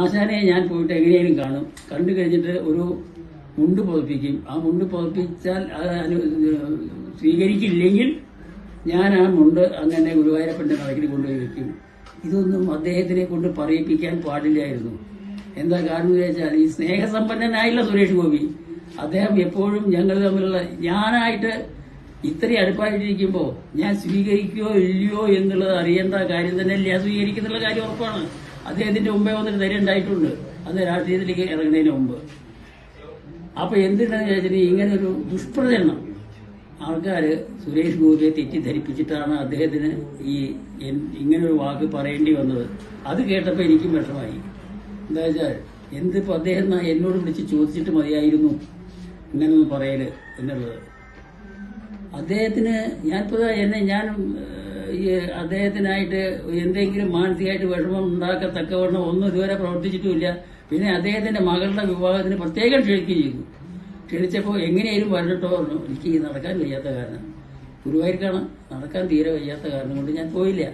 ആശാനെ ഞാൻ പോയിട്ട് എങ്ങനെയും കാണും. കണ്ടു കഴിഞ്ഞിട്ട് ഒരു മുണ്ട് പുതപ്പിക്കും. ആ മുണ്ട് പുതപ്പിച്ചാൽ അത് സ്വീകരിക്കില്ലെങ്കിൽ ഞാൻ ആ മുണ്ട് അങ്ങനെ ഗുരുവായൂരപ്പന്റെ നടക്കിൽ കൊണ്ടുപോയി വെക്കും. ഇതൊന്നും അദ്ദേഹത്തിനെ കൊണ്ട് പറയിപ്പിക്കാൻ പാടില്ലായിരുന്നു. എന്താ കാരണം എന്ന് വെച്ചാൽ ഈ സ്നേഹസമ്പന്നനായില്ല സുരേഷ് ഗോപി അദ്ദേഹം എപ്പോഴും ഞങ്ങൾ തമ്മിലുള്ള ഞാനായിട്ട് ഇത്രയും അടുപ്പായിട്ടിരിക്കുമ്പോൾ ഞാൻ സ്വീകരിക്കുകയോ ഇല്ലയോ എന്നുള്ളത് അറിയേണ്ട കാര്യം തന്നെയല്ല? സ്വീകരിക്കുന്നുള്ള കാര്യം ഉറപ്പാണ്. അദ്ദേഹത്തിന്റെ മുമ്പേ വന്നിട്ട് ധൈര്യം ഉണ്ടായിട്ടുണ്ട്. അന്ന് രാഷ്ട്രീയത്തിലേക്ക് ഇറങ്ങുന്നതിന് മുമ്പ്. അപ്പൊ എന്തിനാന്ന് ചോദിച്ചാൽ ഇങ്ങനെ ഒരു ദുഷ്പ്രചരണം. ആൾക്കാർ സുരേഷ് ഗോപിയെ തെറ്റിദ്ധരിപ്പിച്ചിട്ടാണ് അദ്ദേഹത്തിന് ഈ ഇങ്ങനെ ഇങ്ങനൊരു വാക്ക് പറയേണ്ടി വന്നത്. അത് കേട്ടപ്പോൾ എനിക്കും വിഷമായി. എന്താ വെച്ചാൽ എന്തിപ്പോ അദ്ദേഹം എന്നോട് വിളിച്ച് ചോദിച്ചിട്ട് മതിയായിരുന്നു ഇങ്ങനൊന്നും പറയൽ എന്നുള്ളത്. അദ്ദേഹത്തിന് ഞാനിപ്പോ എന്നെ ഞാൻ അദ്ദേഹത്തിനായിട്ട് എന്തെങ്കിലും മാനസികമായിട്ട് വിഷമം ഉണ്ടാക്കത്തക്കവണ്ണം ഒന്നും ഇതുവരെ പ്രവർത്തിച്ചിട്ടുമില്ല. പിന്നെ അദ്ദേഹത്തിന്റെ മകളുടെ വിവാഹത്തിന് പ്രത്യേകം ക്ഷണിക്കുകയും ചെയ്തു. ക്ഷണിച്ചപ്പോൾ എങ്ങനെയും വരട്ടോ പറഞ്ഞു എനിക്ക് നടക്കാൻ വയ്യാത്ത കാരണം. ഗുരുവായൂർക്കാണ് നടക്കാൻ തീരെ വയ്യാത്ത കാരണം കൊണ്ട് ഞാൻ പോയില്ല.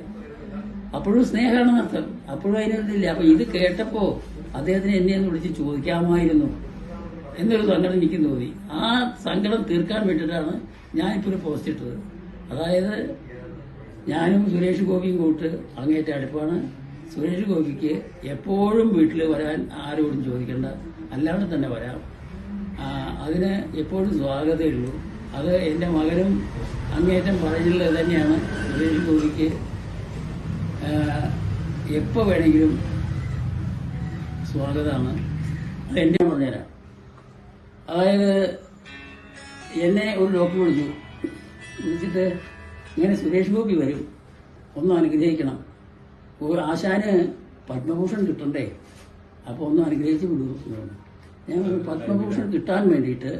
അപ്പോഴും സ്നേഹമാണ് അർത്ഥം. അപ്പോഴും അതിനൊന്നുമില്ല അപ്പൊ ഇത് കേട്ടപ്പോ അദ്ദേഹത്തിന് എന്നെ ഒന്ന് വിളിച്ച് ചോദിക്കാമായിരുന്നു. എന്നൊരു സങ്കടം എനിക്ക് തോന്നി. ആ സങ്കടം തീർക്കാൻ വേണ്ടിയിട്ടാണ് ഞാനിപ്പോൾ ഒരു പോസ്റ്റ് ഇട്ടത്. അതായത് ഞാനും സുരേഷ് ഗോപിയും കൂട്ട് അങ്ങേറ്റ അടുപ്പാണ്. സുരേഷ് ഗോപിക്ക് എപ്പോഴും വീട്ടിൽ വരാൻ ആരോടും ചോദിക്കേണ്ട. അല്ലാണ്ട് തന്നെ വരാം. അതിന് എപ്പോഴും സ്വാഗതമേ ഉള്ളൂ. അത് എന്റെ മകനും അങ്ങേറ്റം പറഞ്ഞുള്ളത് തന്നെയാണ് സുരേഷ് ഗോപിക്ക്. എപ്പോൾ വേണമെങ്കിലും സ്വാഗതമാണ്. അത് എന്നെ പറഞ്ഞുതരാം. അതായത് എന്നെ ഒരു ഡോക്ടർ വിളിച്ചു. വിളിച്ചിട്ട് ഇങ്ങനെ സുരേഷ് ഗോപി വരും. ഒന്ന് അനുഗ്രഹിക്കണം. ആശാന് പത്മഭൂഷൺ കിട്ടണ്ടേ? അപ്പോൾ ഒന്ന് അനുഗ്രഹിച്ച് വിടുന്നു ഞാൻ പത്മഭൂഷൺ കിട്ടാൻ വേണ്ടിയിട്ട്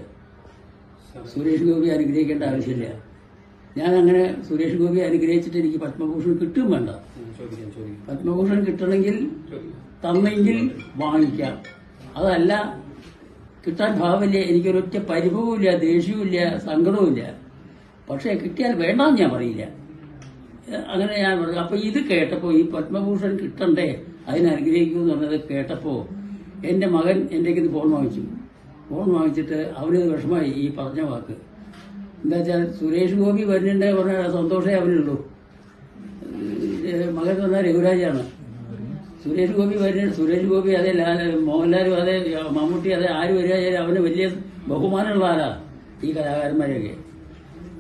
സുരേഷ് ഗോപി അനുഗ്രഹിക്കേണ്ട ആവശ്യമില്ല. ഞാൻ അങ്ങനെ സുരേഷ് ഗോപി അനുഗ്രഹിച്ചിട്ട് എനിക്ക് പത്മഭൂഷൺ കിട്ടും വേണ്ട. പത്മഭൂഷൺ കിട്ടണമെങ്കിൽ തന്നെങ്കിൽ വാങ്ങിക്കാം. അതല്ല കിട്ടാൻ ഭാവമില്ല. എനിക്കൊരൊറ്റ പരിഭവമില്ല ദേഷ്യവുമില്ല സങ്കടവുമില്ല. പക്ഷേ കിട്ടിയാൽ വേണ്ടാന്ന് ഞാൻ പറയില്ല. അങ്ങനെ ഞാൻ പറഞ്ഞു അപ്പൊ ഇത് കേട്ടപ്പോ ഈ പത്മഭൂഷൺ കിട്ടണ്ടേ? അതിനെ എന്ന് പറഞ്ഞത് കേട്ടപ്പോ എന്റെ മകൻ ഇത് ഫോൺ വാങ്ങിച്ചു. ഫോൺ വാങ്ങിച്ചിട്ട് അവനത് വിഷമായി ഈ പറഞ്ഞ വാക്ക്. എന്താ വെച്ചാൽ സുരേഷ് ഗോപി വരുന്നുണ്ട് പറഞ്ഞാൽ സന്തോഷമേ അവനുള്ളൂ. മകൻ പറഞ്ഞാൽ രഘുരാജാണ്. സുരേഷ് ഗോപി വരുന്നുണ്ട്. സുരേഷ് ഗോപി അതെ മോഹൻലാലും അതെ മമ്മൂട്ടി അതെ ആര് വരിക അവന് വലിയ ബഹുമാനമുള്ള ആരാ ഈ കലാകാരന്മാരെയൊക്കെ.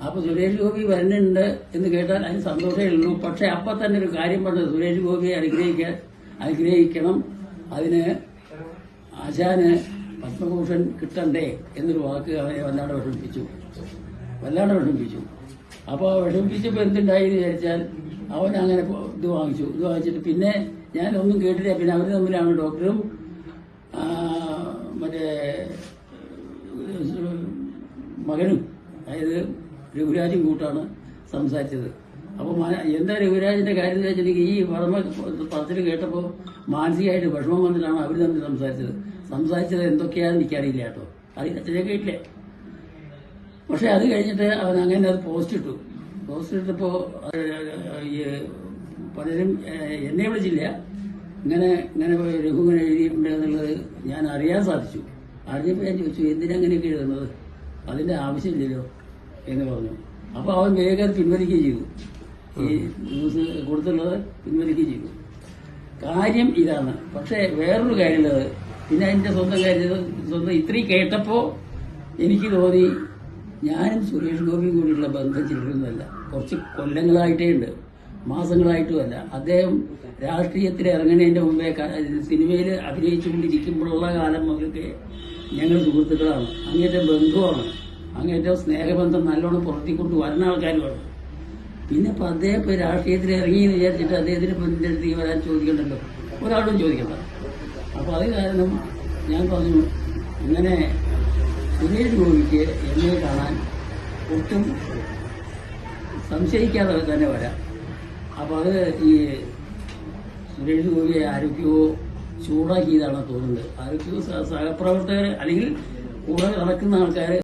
അപ്പൊ സുരേഷ് ഗോപി വരുന്നുണ്ട് എന്ന് കേട്ടാൽ അതിന് സന്തോഷമേ ഉള്ളൂ. പക്ഷെ അപ്പൊ തന്നെ ഒരു കാര്യം പറഞ്ഞത് സുരേഷ് ഗോപിയെ അനുഗ്രഹിക്കാൻ അനുഗ്രഹിക്കണം. അതിന് ആശാന് പത്മഭൂഷൺ കിട്ടണ്ടേ എന്നൊരു വാക്ക് അവനെ വല്ലാണ്ട് വിഷമിപ്പിച്ചു. വല്ലാണ്ട് വിഷമിപ്പിച്ചു. അപ്പോൾ വിഷമിപ്പിച്ചപ്പോൾ എന്തുണ്ടായി എന്ന് വിചാരിച്ചാൽ അവൻ അങ്ങനെ ഇത് വാങ്ങിച്ചു. ഇത് വാങ്ങിച്ചിട്ട് പിന്നെ ഞാനൊന്നും കേട്ടില്ല. പിന്നെ അവർ തമ്മിലാണ് ഡോക്ടറും മറ്റേ മകനും. അതായത് രഘുരാജും കൂട്ടാണ് സംസാരിച്ചത്. അപ്പോൾ എന്താ രഘുരാജിന്റെ കാര്യം എന്ന് വെച്ചിട്ടുണ്ടെങ്കിൽ ഈ വർമ്മ പറച്ചിൽ കേട്ടപ്പോൾ മാനസികമായിട്ട് വിഷമം വന്നിട്ടാണ് അവർ തമ്മിൽ സംസാരിച്ചത്. സംസാരിച്ചത് എന്തൊക്കെയാണെന്ന് എനിക്കറിയില്ല കേട്ടോ. അറിയില്ല അച്ഛനെ കേട്ടില്ലേ? പക്ഷെ അത് കഴിഞ്ഞിട്ട് അവൻ അങ്ങനെ അത് പോസ്റ്റ് ഇട്ടു. പോസ്റ്റ് ഇട്ടപ്പോൾ ഈ പലരും എന്നെ വിളിച്ചില്ല. ഇങ്ങനെ ഇങ്ങനെ രഘു ഇങ്ങനെ എഴുതിയിട്ടുണ്ട് എന്നുള്ളത് ഞാൻ അറിയാൻ സാധിച്ചു. അറിഞ്ഞപ്പോൾ ഞാൻ ചോദിച്ചു എന്തിനങ്ങനെയൊക്കെ എഴുതുന്നത്? അതിന്റെ ആവശ്യമില്ലല്ലോ. എന്ന് പറഞ്ഞു. അപ്പോൾ അവൻ വേഗം പിൻവലിക്കുകയും ചെയ്തു. ഈ ന്യൂസ് കൊടുത്തുള്ളത് പിൻവലിക്കുകയും ചെയ്തു. കാര്യം ഇതാണ്. പക്ഷേ വേറൊരു കാര്യമുള്ളത്. പിന്നെ അതിന്റെ സ്വന്തം കാര്യം സ്വന്തം ഇത്രയും കേട്ടപ്പോൾ എനിക്ക് തോന്നി ഞാനും സുരേഷ് ഗോപിയും കൂടിയുള്ള ബന്ധം ചിലരൊന്നുമല്ല കുറച്ച് കൊല്ലങ്ങളായിട്ടേ ഉണ്ട്. മാസങ്ങളായിട്ടുമല്ല. അദ്ദേഹം രാഷ്ട്രീയത്തിൽ ഇറങ്ങണേന്റെ മുമ്പേ സിനിമയിൽ അഭിനയിച്ചുകൊണ്ടിരിക്കുമ്പോഴുള്ള കാലം മുതലൊക്കെ ഞങ്ങൾ സുഹൃത്തുക്കളാണ്. അങ്ങനത്തെ ബന്ധുവാണ്. അങ്ങേറ്റം സ്നേഹബന്ധം നല്ലോണം പുറത്തി കൊണ്ട് വരുന്ന ആൾക്കാരുമാണ്. പിന്നെ ഇപ്പൊ അദ്ദേഹം ഇപ്പൊ രാഷ്ട്രീയത്തിൽ ഇറങ്ങി എന്ന് വിചാരിച്ചിട്ട് അദ്ദേഹത്തിന് ഇപ്പൊ എന്റെ അടുത്തേക്ക് വരാൻ ചോദിക്കണ്ടല്ലോ. ഒരാളും ചോദിക്കണ്ട. അപ്പൊ അത് കാരണം ഞാൻ പറഞ്ഞു ഇങ്ങനെ സുരേഷ് ഗോപിക്ക് എന്നെ കാണാൻ ഒട്ടും സംശയിക്കാതെ തന്നെ വരാം. അപ്പൊ അത് ഈ സുരേഷ് ഗോപിയെ ആരോഗ്യവോ ചൂടാക്കിയതാണ് തോന്നുന്നത് ആരോഗ്യവും സഹപ്രവർത്തകർ അല്ലെങ്കിൽ കൂടെ നടക്കുന്ന ആൾക്കാർ